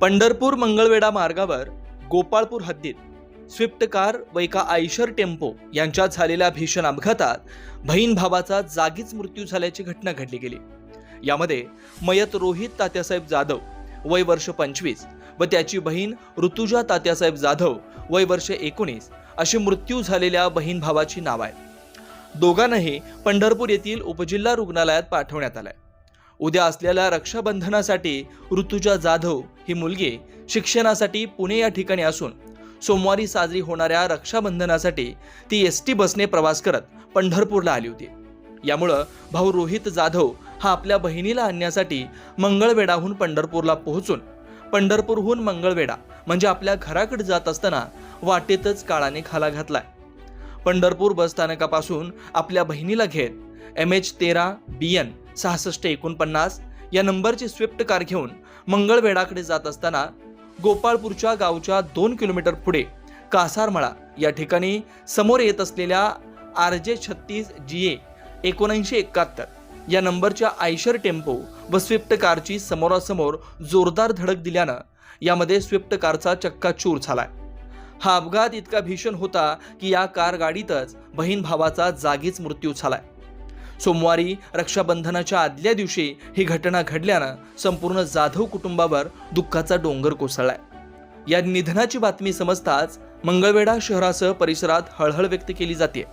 पंढरपूर मंगळवेढा मार्गावर गोपाळपूर हद्दीत Swift car व एका आयशर टेम्पो यांच्यात झालेल्या भीषण अपघातात बहीण भावाचा जागीच मृत्यू झाल्याची घटना घडली गेली. यामध्ये मयत रोहित तात्यासाहेब जाधव वय वर्ष पंचवीस व त्याची बहीण ऋतुजा तात्यासाहेब जाधव वय वर्ष एकोणीस अशी मृत्यू झालेल्या बहीण भावाची नाव आहे. दोघांनाही पंढरपूर येथील उपजिल्हा रुग्णालयात पाठवण्यात आलंय. उद्या असलेल्या रक्षाबंधनासाठी ऋतुजा जाधव ही मुलगी शिक्षणासाठी पुणे या ठिकाणी असून सोमवारी साजरी होणाऱ्या रक्षाबंधनासाठी ती एस टी बसने प्रवास करत पंढरपूरला आली होती. यामुळं भाऊ रोहित जाधव हा आपल्या बहिणीला आणण्यासाठी मंगळवेढाहून पंढरपूरला पोहोचून पंढरपूरहून मंगळवेढा म्हणजे आपल्या घराकडे जात असताना वाटेतच काळाने खाला घातलाय. पंढरपूर बस स्थानकापासून आपल्या बहिणीला घेत एम एच तेरा बी एन सहासष्ट एकोणपन्नास या नंबरची स्विफ्ट कार घेऊन मंगळवेढाकडे जात असताना गोपाळपूरच्या गावच्या दोन किलोमीटर पुढे कासारमळा या ठिकाणी समोर येत असलेल्या आर जे छत्तीस जी ए एकोणऐंशी एकाहत्तर या नंबरच्या आयशर टेम्पो व स्विफ्ट कारची समोरासमोर जोरदार धडक दिल्यानं यामध्ये स्विफ्ट कारचा चक्काचूर झालाय. हा अपघात इतका भीषण होता की या कार गाडीतच बहीण भावाचा जागीच मृत्यू झालाय. सोमवारी रक्षाबंधनाच्या आदल्या दिवशी ही घटना घडल्यानं संपूर्ण जाधव कुटुंबावर दुःखाचा डोंगर कोसळलाय. या निधनाची बातमी समजताच मंगळवेढा शहरासह परिसरात हळहळ व्यक्त केली जाते